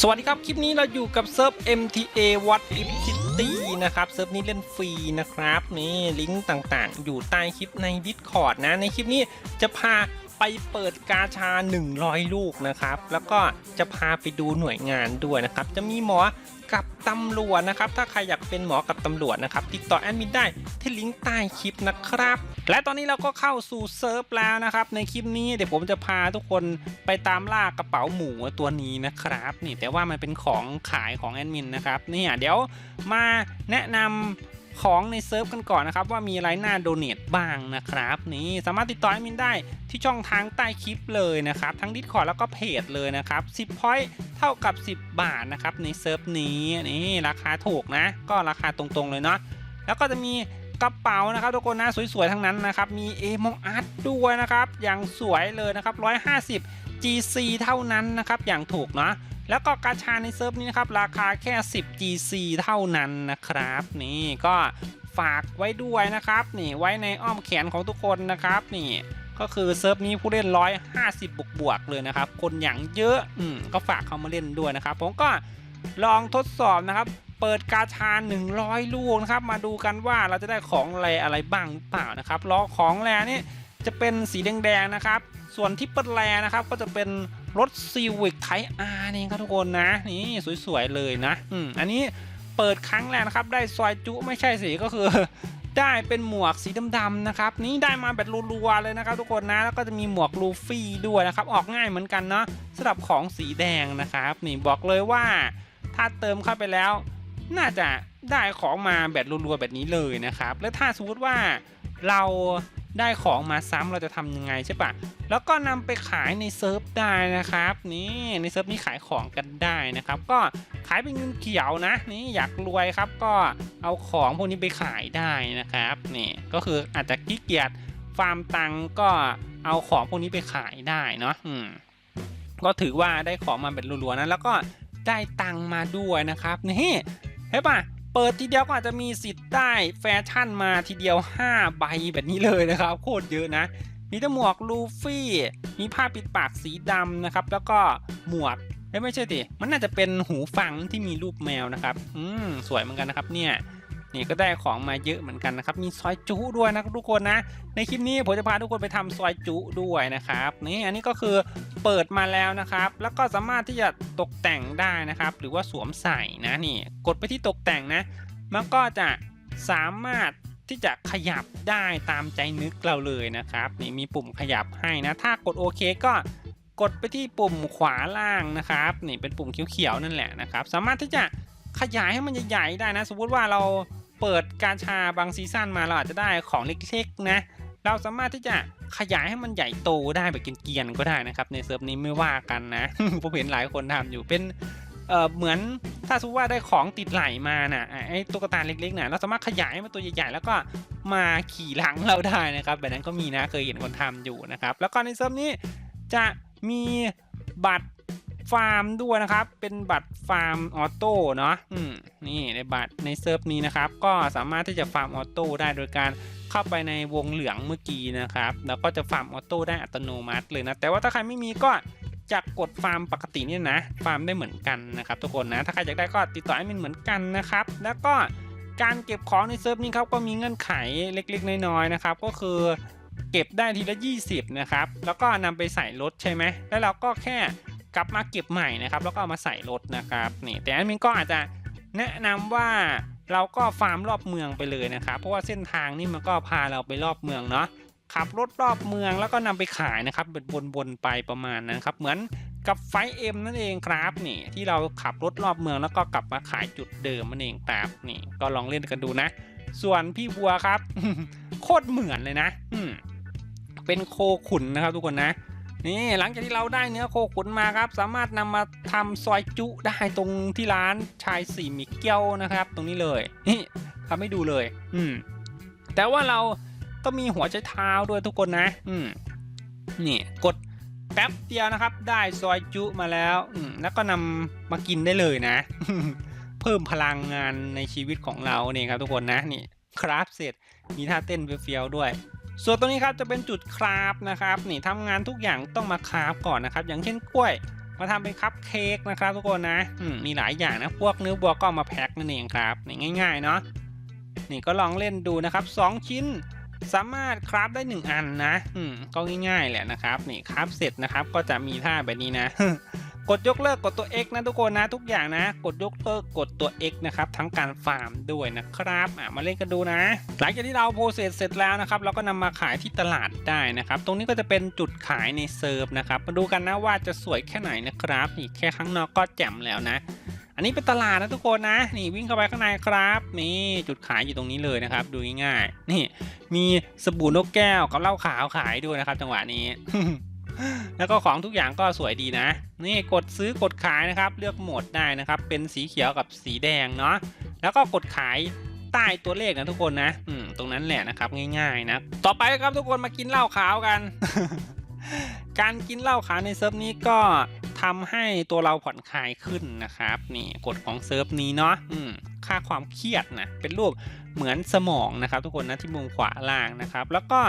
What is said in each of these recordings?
สวัสดีครับ คลิปนี้เราอยู่กับเซิร์ฟ MTA w a t If City นะครับเซิร์ฟนี้เล่นฟรีนะครับนี่ลิงก์ต่างๆ อยู่ใต้คลิปใน Discord นะ ในคลิปนี้จะพา ไปเปิดกาชา 100 ลูกนะครับ แล้วก็จะพาไปดูหน่วยงานด้วยนะครับ จะมีหมอกับตำรวจนะครับ ถ้าใครอยากเป็นหมอกับตำรวจนะครับ ติดต่อแอดมินได้ที่ลิงก์ใต้คลิปนะครับ และตอนนี้เราก็เข้าสู่เซิร์ฟแล้วนะครับ ในคลิปนี้เดี๋ยวผมจะพาทุกคนไปตามล่ากระเป๋าหมูตัวนี้นะครับ นี่แต่ว่ามันเป็นของขายของแอดมินนะครับเนี่ยเดี๋ยวมาแนะนำ ของในเซิร์ฟกันก่อนนะครับ ว่ามีอะไรน่าโดเนทบ้างนะครับนี่สามารถติดต่อแอดมินได้ที่ช่องทางใต้คลิปเลยนะครับ ทั้ง Discord แล้วก็เพจเลยนะครับ 10 point เท่ากับ 10 บาทนะครับในเซิร์ฟนี้นี่ราคาถูกนะ ก็ราคาตรงๆเลยเนาะแล้วก็จะมีกระเป๋านะครับทุกคนนะสวยๆทั้งนั้นนะครับ มีเอมองอาร์ตด้วยนะครับอย่างสวยเลยนะครับ150 GC เท่านั้นนะครับ อย่างถูกเนาะแล้วก็กาชาในเซิร์ฟนี้นะครับ ราคาแค่ 10 GC เท่านั้นนะครับ นี่ก็ฝากไว้ด้วยนะครับ นี่ไว้ในอ้อมแขนของทุกคนนะครับ นี่ก็คือเซิร์ฟนี้ผู้เล่น 150 บวกบวกๆเลยนะครับ คนอย่างเยอะอืมก็ฝากเข้ามาเล่นด้วยนะครับ ผมก็ลองทดสอบนะครับ เปิดกาชา 100 ลูกนะครับ มาดูกันว่าเราจะได้ของอะไรอะไรบ้างเปล่านะครับล้อของแรนี่จะเป็นสีแดงๆนะครับ ส่วนที่เปิดแรนะครับก็จะเป็นรถ Civic Type R นี่ครับทุกคนนะ นี่สวยๆเลยนะอืมอันนี้เปิดครั้งแรกนะครับ ได้ซอยจุไม่ใช่สิก็คือได้เป็นหมวกสีดำๆนะครับนี่ได้มาแบบรัวๆเลยนะครับ ทุกคนนะแล้วก็จะมีหมวกลูฟี่ด้วยนะครับ ออกง่ายเหมือนกันเนาะสำหรับของสีแดงนะครับ นี่บอกเลยว่า ถ้าเติมเข้าไปแล้ว น่าจะได้ของมาแบบรัวๆแบบนี้เลยนะครับ แล้วถ้าสมมติว่าเรา ได้ของมาซ้ำเราจะทำยังไงใช่ปะแล้วก็นำไปขายในเซิร์ฟได้นะครับ นี่ในเซิร์ฟนี้ขายของกันได้นะครับ ก็ขายเป็นเงินเขียวนะ นี่อยากรวยครับก็เอาของพวกนี้ไปขายได้นะครับ นี่ก็คืออาจจะขี้เกียจฟาร์มตังก็เอาของพวกนี้ไปขายได้เนาะอืมก็ถือว่าได้ของมาแบบรัวๆนะแล้วก็ได้ตังมาด้วยนะครับนี่เห็นปะ เปิดทีเดียวก็อาจจะมีสิทธิ์ได้แฟชั่นมาทีเดียว 5 ใบแบบนี้เลยนะครับ โคตรเยอะนะ มีทั้งหมวกลูฟี่ มีผ้าปิดปากสีดำนะครับ แล้วก็หมวกเอ้ยไม่ใช่ดิมันน่าจะเป็นหูฟังที่มีรูปแมวนะครับ อืมสวยเหมือนกันนะครับเนี่ยนี่ก็ได้ของมาเยอะเหมือนกันนะครับ มีซอยจุด้วยนะทุกคนนะ ในคลิปนี้ผมจะพาทุกคนไปทำซอยจุด้วยนะครับ นี่อันนี้ก็คือ เปิดมาแล้วนะครับ แล้วก็สามารถที่จะตกแต่งได้นะครับ หรือว่าสวมใส่นะนี่กดไปที่ตกแต่งนะ มันก็จะสามารถที่จะขยับได้ตามใจนึกเราเลยนะครับนี่มีปุ่มขยับให้นะ ถ้ากดโอเคก็กดไปที่ปุ่มขวาล่างนะครับ นี่เป็นปุ่มเขียวๆนั่นแหละนะครับ สามารถที่จะขยายให้มันใหญ่ๆได้นะ สมมติว่าเราเปิดการชาบางซีซั่นมาเราอาจจะได้ของเล็กๆนะ เราสามารถที่จะ ขยายให้มันใหญ่โตได้แบบเกียนๆก็ได้นะครับ ในเซิร์ฟนี้ไม่ว่ากันนะผมเห็นหลายคนทำอยู่เป็นเออเหมือนถ้าสมมติว่าได้ของติดไหลมานะอะไอ้ตุ๊กตาเล็กๆน่ะเราสามารถขยายมันตัวใหญ่ๆแล้วก็มาขี่หลังเราได้นะครับแบบนั้นก็มีนะเคยเห็นคนทำอยู่นะครับ แล้วก็ในเซิร์ฟนี้จะมีบัตรฟาร์มด้วยนะครับ เป็นบัตรฟาร์มออโต้เนาะนี่ในบัตรในเซิร์ฟนี้นะครับ ก็สามารถที่จะฟาร์มออโต้ได้โดยการ เข้าไปในวงเหลืองเมื่อกี้นะครับ แล้วก็จะฟาร์มออโต้ได้อัตโนมัติเลยนะ แต่ว่าถ้าใครไม่มีก็จะกดฟาร์มปกติเนี่ยนะ ฟาร์มได้เหมือนกันนะครับทุกคนนะ ถ้าใครอยากได้ก็ติดต่อแอดมินเหมือนกันนะครับ แล้วก็การเก็บของในเซิร์ฟนี้ครับก็มีเงื่อนไขเล็กๆ น้อยๆนะครับ ก็คือเก็บได้ทีละ 20 นะครับ แล้วก็นำไปใส่รถใช่ไหม แล้วเราก็แค่กลับมาเก็บใหม่นะครับ แล้วก็เอามาใส่รถนะครับ นี่ แต่แอดมินก็อาจจะแนะนำว่า เราก็ฟาร์มรอบเมืองไปเลยนะครับเพราะว่าเส้นทางนี่มันก็พาเราไปรอบเมืองเนาะขับรถรอบเมืองแล้วก็นำไปขายนะครับเป็นวนๆไปประมาณนั้นครับ เหมือนกับไฟเอ็มนั่นเองครับนี่ที่เราขับรถรอบเมืองแล้วก็กลับมาขายจุดเดิมนั่นเองครับนี่ก็ลองเล่นกันดูนะ ส่วนพี่บัวครับ โคตรเหมือนเลยนะ อืเป็นโคขุนนะครับทุกคนนะ นี่หลังจากที่เราได้เนื้อโคขุนมาครับ สามารถนำมาทำซอยจุได้ตรงที่ร้านชายสี่มิเกียวนะครับ ตรงนี้เลยนี่ทำให้ดูเลย อืมแต่ว่าเราก็มีหัวใจเท้าด้วยทุกคนนะ อืมนี่กดแป๊บเดียวนะครับ ได้ซอยจุมาแล้วอืมแล้วก็นำมากินได้เลยนะ เพิ่มพลังงานในชีวิตของเราเนี่ยครับทุกคนนะนี่คราฟเสร็จมีท่าเต้นเฟี้ยวๆด้วย ส่วนตรงนี้ครับจะเป็นจุดคราฟนะครับนี่ทำงานทุกอย่างต้องมาคราฟก่อนนะครับ อย่างเช่นกล้วย มาทำเป็นคัพเค้กนะครับทุกคนนะมีหลายอย่างนะพวกเนื้อวัวก็มาแพ็คนั่นเองครับนี่ง่าย ๆ เนาะนี่ก็ลองเล่นดูนะครับ 2 ชิ้นสามารถคราฟได้ 1 อันนะ อืม ก็ง่ายๆแหละนะครับ นี่คราฟเสร็จนะครับ ก็จะมีท่าแบบนี้นะ กดยกเลิกกดตัว X นะทุกคนนะทุกอย่างนะ กดยกเลิกกดตัว X นะครับทั้งการฟาร์มด้วยนะครับอะมาเล่นกันดูนะ หลังจากที่เราโพสเซสเสร็จแล้วนะครับเราก็นำมาขายที่ตลาดได้นะครับ ตรงนี้ก็จะเป็นจุดขายในเซิร์ฟนะครับมาดูกันนะว่าจะสวยแค่ไหนนะครับนี่แค่ข้างนอกก็แจ่มแล้วนะ อันนี้เป็นตลาดนะทุกคนนะ นี่วิ่งเข้าไปข้างในครับนี่จุดขายอยู่ตรงนี้เลยนะครับ ดูง่ายๆนี่มีสบู่นกแก้วกับเหล้าขาวขายด้วยนะครับ จังหวะนี้ แล้วก็ของทุกอย่างก็สวยดีนะ นี่กดซื้อกดขายนะครับ เลือกโหมดได้นะครับ เป็นสีเขียวกับสีแดงเนาะ แล้วก็กดขายใต้ตัวเลขนะทุกคนนะอืมตรงนั้นแหละนะครับง่ายๆนะ ต่อไปครับทุกคนมากินเหล้าขาวกัน การกินเหล้าขาวในเซิร์ฟนี้ก็ทำให้ตัวเราผ่อนคลายขึ้นนะครับ นี่กฎของเซิร์ฟนี้เนาะอืมค่าความเครียดนะเป็นรูปเหมือนสมองนะครับ ทุกคนนะที่มุมขวาล่างนะครับ แล้วก็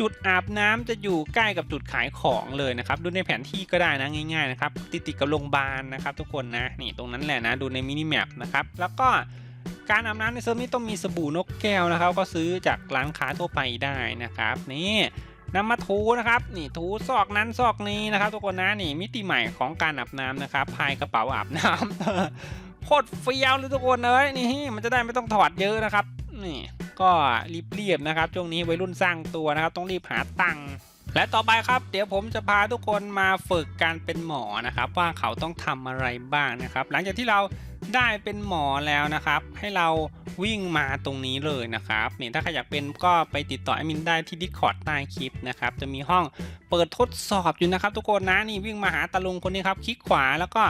จุดอาบน้ำจะอยู่ใกล้กับจุดขายของเลยนะครับ ดูในแผนที่ก็ได้นะง่ายๆนะครับติดติดๆกับโรงพยาบาลนะครับ ทุกคนนะนี่ตรงนั้นแหละนะดูในมินิแมปนะครับแล้วก็การอาบน้ำในเซิร์ฟนี้ต้องมีสบู่นกแก้วนะครับ ก็ซื้อจากร้านค้าทั่วไปได้นะครับ นี่นำมาถูนะครับนี่ถูซอกนั้นซอกนี้นะครับ ทุกคนนะนี่มิติใหม่ของการอาบน้ำนะครับพายกระเป๋าอาบน้ำโคตรเฟี้ยวเลยทุกคนเลยนี่มันจะได้ไม่ต้องถอดเยอะนะครับนี่ ก็รีบๆนะครับช่วงนี้วัยรุ่นสร้างตัวนะครับ ต้องรีบหาตังค์และต่อไปครับ เดี๋ยวผมจะพาทุกคนมาฝึกการเป็นหมอนะครับ ว่าเขาต้องทำอะไรบ้างนะครับ หลังจากที่เราได้เป็นหมอแล้วนะครับ ให้เราวิ่งมาตรงนี้เลยนะครับนี่ถ้าใครอยากเป็นก็ไปติดต่อแอดมินได้ที่ Discord ใต้คลิปนะครับ จะมีห้องเปิดทดสอบอยู่นะครับ ทุกคนนะนี่วิ่งมาหาตาลุงคนนี้ครับ คลิกขวาแล้วก็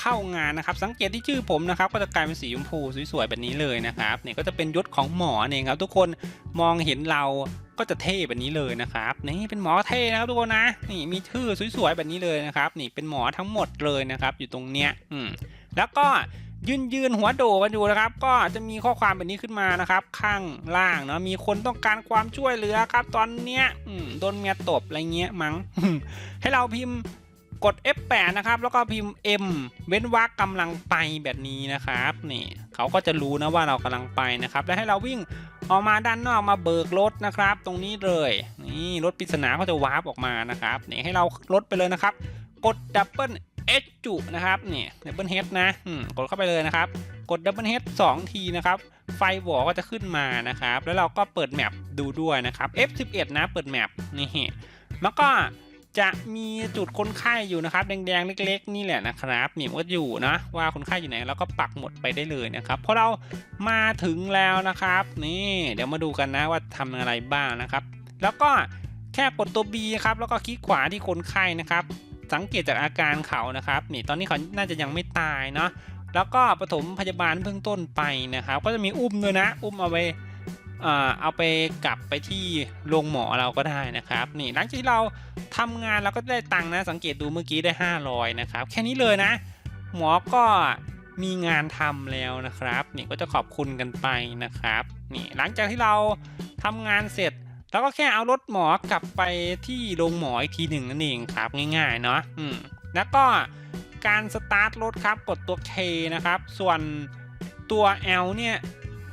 เข้างานนะครับ สังเกตที่ชื่อผมนะครับ ก็จะกลายเป็นสีชมพูสวยๆแบบนี้เลยนะครับนี่ก็จะเป็นยศของหมอเองครับ ทุกคนมองเห็นเราก็จะเท่แบบนี้เลยนะครับนี่เป็นหมอเท่นะครับทุกคนนะนี่มีชื่อสวยๆแบบนี้เลยนะครับ นี่เป็นหมอทั้งหมดเลยนะครับ อยู่ตรงเนี้ยอืมแล้วก็ยืนยืนหัวโดกันอยู่นะครับ ก็จะมีข้อความแบบนี้ขึ้นมานะครับ ข้างล่างเนาะมีคนต้องการความช่วยเหลือครับ ตอนเนี้ยอืมโดนเมียตบอะไรเงี้ยมั้งให้เราพิมพ์ กด F8 นะครับ แล้วก็พิมพ์ M เว้นวรรคกำลังไปแบบนี้นะครับนี่เขาก็จะรู้นะว่าเรากำลังไปนะครับ แล้วให้เราวิ่งออกมาด้านนอกมาเบิกรถนะครับ ตรงนี้เลยนี่รถปริศนาก็จะวาร์ปออกมานะครับนี่ให้เรารถไปเลยนะครับ กดดับเบิลเอจุนะครับนี่ดับเบิลเฮดนะกดเข้าไปเลยนะครับ กดดับเบิลเฮดสองทีนะครับ ไฟหวอก็จะขึ้นมานะครับ แล้วเราก็เปิดแมปดูด้วยนะครับ F11 นะเปิดแมปนี่แล้วก็ จะมีจุดคนไข้อยู่นะครับ แดงๆเล็ก ๆ นี่แหละนะครับนี่มันก็อยู่นะว่าคนไข้อยู่ไหนเราก็ปักหมดไปได้เลยนะครับพอเรามาถึงแล้วนะครับ นี่เดี๋ยวมาดูกันนะว่าทำอะไรบ้างนะครับ แล้วก็แค่กดตัว B ครับแล้วก็คลิกขวาที่คนไข้นะครับ สังเกตจากอาการเขานะครับนี่ตอนนี้เขาน่าจะยังไม่ตายเนาะแล้วก็ปฐมพยาบาลเบื้องต้นไปนะครับ ก็จะมีอุ้มด้วยนะ อุ้มเอาไป เอาไปกลับไปที่โรงหมอเราก็ได้นะครับ นี่หลังจากที่เราทำงานเราก็ได้ตังค์นะ สังเกตดูเมื่อกี้ได้ 500 นะครับ แค่นี้เลยนะ หมอก็มีงานทำแล้วนะครับ นี่ก็จะขอบคุณกันไปนะครับ นี่หลังจากที่เราทำงานเสร็จแล้วก็แค่เอารถหมอกลับไปที่โรงหมออีกทีหนึ่งนั่นเองครับง่ายๆเนาะอืมแล้วก็การสตาร์ทรถครับกดตัว K นะครับ ส่วนตัว L เนี่ย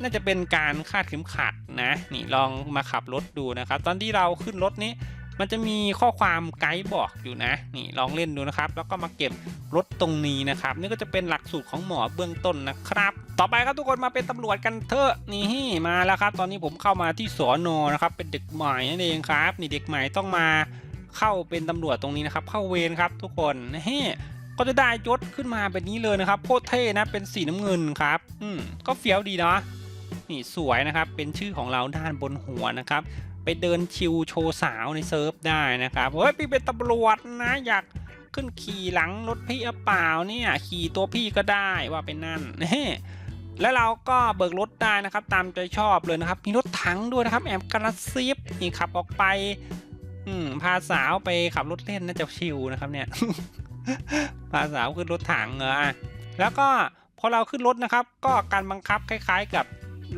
น่าจะเป็นการคาดเข็มขัดนะนี่ลองมาขับรถดูนะครับ ตอนที่เราขึ้นรถนี้ มันจะมีข้อความไกด์บอกอยู่นะ นี่ลองเล่นดูนะครับ แล้วก็มาเก็บรถตรงนี้นะครับ นี่ก็จะเป็นหลักสูตรของหมอเบื้องต้นนะครับ ต่อไปครับทุกคนมาเป็นตำรวจกันเถอะนี่มาแล้วครับ ตอนนี้ผมเข้ามาที่สอนอนะครับ เป็นเด็กใหม่นั่นเองครับ นี่เด็กใหม่ต้องมาเข้าเป็นตำรวจตรงนี้นะครับ เข้าเวรครับ ทุกคนนี่ก็จะได้ยศขึ้นมาแบบนี้เลยนะครับโคตรเท่นะเป็นสีน้ำเงินครับ อืมก็เฟี้ยวดีเนาะ นี่สวยนะครับเป็นชื่อของเราด้านบนหัวนะครับ ไปเดินชิวโชว์สาวในเซิร์ฟได้นะครับเฮ้ยพี่เป็นตำรวจนะอยากขึ้นขี่หลังรถพี่อเปล่าเนี่ยขี่ตัวพี่ก็ได้ว่าเป็นนั่นแล้วเราก็เบิกรถได้นะครับ ตามใจชอบเลยนะครับ มีรถถังด้วยนะครับ แอบกระซิบนี่ขับออกไป อืมพาสาวไปขับรถเล่นน่าจะชิวนะครับ เนี่ย พาสาวขึ้นรถถังเหรออะแล้วก็พอเราขึ้นรถนะครับ ก็การบังคับคล้าย ๆ กับ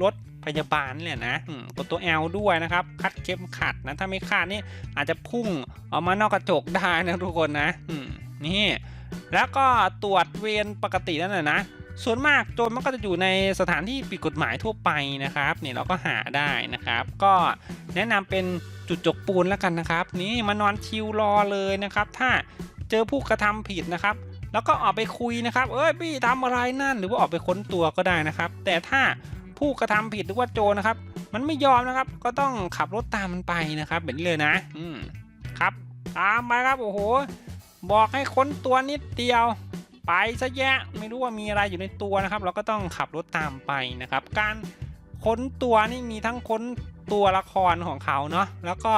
รถพยาบาลเนี่ยนะกดตัว L ด้วยนะครับ คัดเข็มขัดนะ ถ้าไม่คาดนี่อาจจะพุ่งออกมานอกกระจกได้นะทุกคนนะนี่ แล้วก็ตรวจเวรปกตินั่นแหละนะ ส่วนมากโจรมันก็จะอยู่ในสถานที่ผิดกฎหมายทั่วไปนะครับ นี่เราก็หาได้นะครับ ก็แนะนำเป็นจุดจกปูนแล้วกันนะครับ นี่มานอนชิลรอเลยนะครับ ถ้าเจอผู้กระทำผิดนะครับแล้วก็ออกไปคุยนะครับ เอ้ยพี่ทำอะไรนั่น หรือว่าออกไปค้นตัวก็ได้นะครับ แต่ถ้า ผู้กระทำผิดหรือว่าโจรนะครับ มันไม่ยอมนะครับ ก็ต้องขับรถตามมันไปนะครับแบบนี้เลยนะอืมครับ ตามไปครับโอ้โห บอกให้ค้นตัวนิดเดียวไปซะแยะไม่รู้ว่ามีอะไรอยู่ในตัวนะครับ เราก็ต้องขับรถตามไปนะครับ การค้นตัวนี่มีทั้งค้นตัวละครของเขาเนาะแล้วก็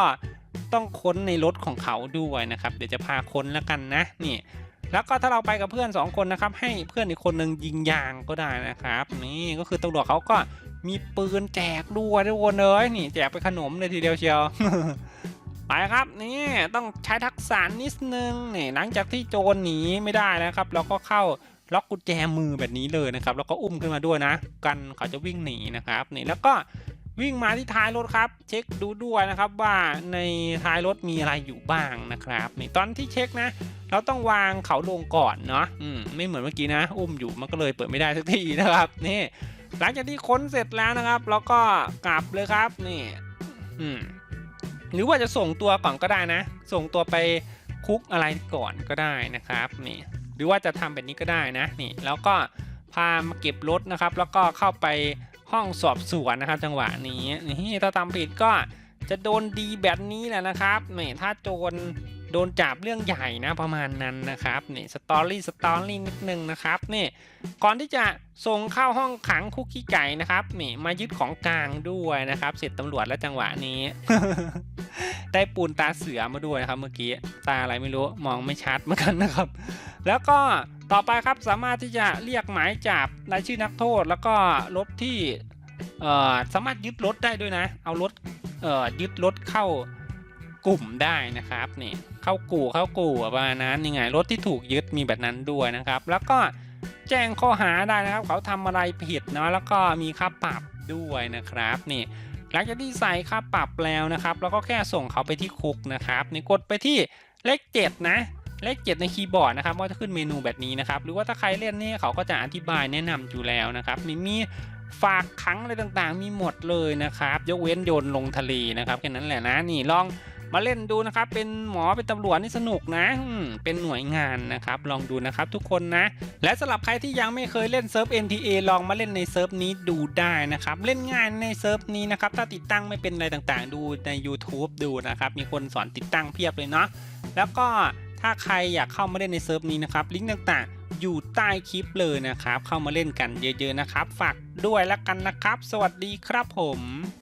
ต้องค้นในรถของเขาด้วยนะครับ เดี๋ยวจะพาค้นแล้วกันนะนี่ แล้วก็ถ้าเราไปกับเพื่อนสองคนนะครับ ให้เพื่อนอีกคนหนึ่งยิงยางก็ได้นะครับ นี่ก็คือตำรวจเขาก็มีปืนแจกด้วยทุกคนเลยนี่แจกไปขนมเลยทีเดียวเชียวไปครับนี่ต้องใช้ทักษะนิดนึงนี่หลังจากที่โจรหนีไม่ได้นะครับ เราก็เข้าล็อกกุญแจมือแบบนี้เลยนะครับ แล้วก็อุ้มขึ้นมาด้วยนะ กันเขาจะวิ่งหนีนะครับนี่แล้วก็ วิ่งมาที่ท้ายรถครับ เช็คดูด้วยนะครับว่าในท้ายรถมีอะไรอยู่บ้างนะครับนี่ตอนที่เช็คนะ เราต้องวางเขาลงก่อนเนาะอืมไม่เหมือนเมื่อกี้นะ อุ้มอยู่มันก็เลยเปิดไม่ได้สักทีนะครับนี่หลังจากที่ค้นเสร็จแล้วนะครับ เราก็กลับเลยครับนี่อืมหรือว่าจะส่งตัวก่อนก็ได้นะ ส่งตัวไปคุกอะไรก่อนก็ได้นะครับนี่หรือว่าจะทำแบบนี้ก็ได้นะนี่ แล้วก็พามาเก็บรถนะครับ แล้วก็เข้าไป ห้องสอบสวนนะครับ จังหวะนี้นี่ถ้าทำผิดก็จะโดนดีแบบนี้แหละนะครับนี่ถ้าโจรโดนจับเรื่องใหญ่นะประมาณนั้นนะครับนี่สตอรี่สตอรี่นิดนึงนะครับนี่ก่อนที่จะส่งเข้าห้องขังคุกขี้ไก่นะครับนี่มายึดของกลางด้วยนะครับ เสร็จตำรวจแล้วจังหวะนี้ ได้ปูนตาเสือมาด้วยนะครับ เมื่อกี้ตาอะไรไม่รู้มองไม่ชัดเหมือนกันนะครับ แล้วก็ต่อไปครับสามารถที่จะเรียกหมายจับรายชื่อนักโทษ แล้วก็รถที่สามารถยึดรถได้ด้วยนะ เอารถยึดรถเข้ากลุ่มได้นะครับนี่เข้ากู่เข้ากู่ประมาณนั้นยังไงรถที่ถูกยึดมีแบบนั้นด้วยนะครับ แล้วก็แจ้งข้อหาได้นะครับ เขาทำอะไรผิดเนาะแล้วก็มีค่าปรับด้วยนะครับนี่ หลังจากที่ใส่ค่าปรับแล้วนะครับ แล้วก็แค่ส่งเขาไปที่คุกนะครับนี่กดไปที่เลข7นะเลข7ในคีย์บอร์ดนะครับว่าจะขึ้นเมนูแบบนี้นะครับ หรือว่าถ้าใครเล่นนี่เขาก็จะอธิบายแนะนำอยู่แล้วนะครับนี่มีฝากขังอะไรต่างๆ มีหมดเลยนะครับ ยกเว้นโยนลงทะเลนะครับแค่นั้นแหละนะนี่ลอง มาเล่นดูนะครับ เป็นหมอเป็นตำรวจนี่สนุกนะเป็นหน่วยงานนะครับ ลองดูนะครับทุกคนนะ และสำหรับใครที่ยังไม่เคยเล่นเซิร์ฟ NTA ลองมาเล่นในเซิร์ฟนี้ดูได้นะครับ เล่นง่ายในเซิร์ฟนี้นะครับ ถ้าติดตั้งไม่เป็นอะไรต่างๆ ดูใน YouTube ดูนะครับ มีคนสอนติดตั้งเพียบเลยเนาะแล้วก็ถ้าใครอยากเข้ามาเล่นในเซิร์ฟนี้นะครับลิงก์ต่างๆอยู่ใต้คลิปเลยนะครับ เข้ามาเล่นกันเยอะๆนะครับ ฝากด้วยแล้วกันนะครับ สวัสดีครับผม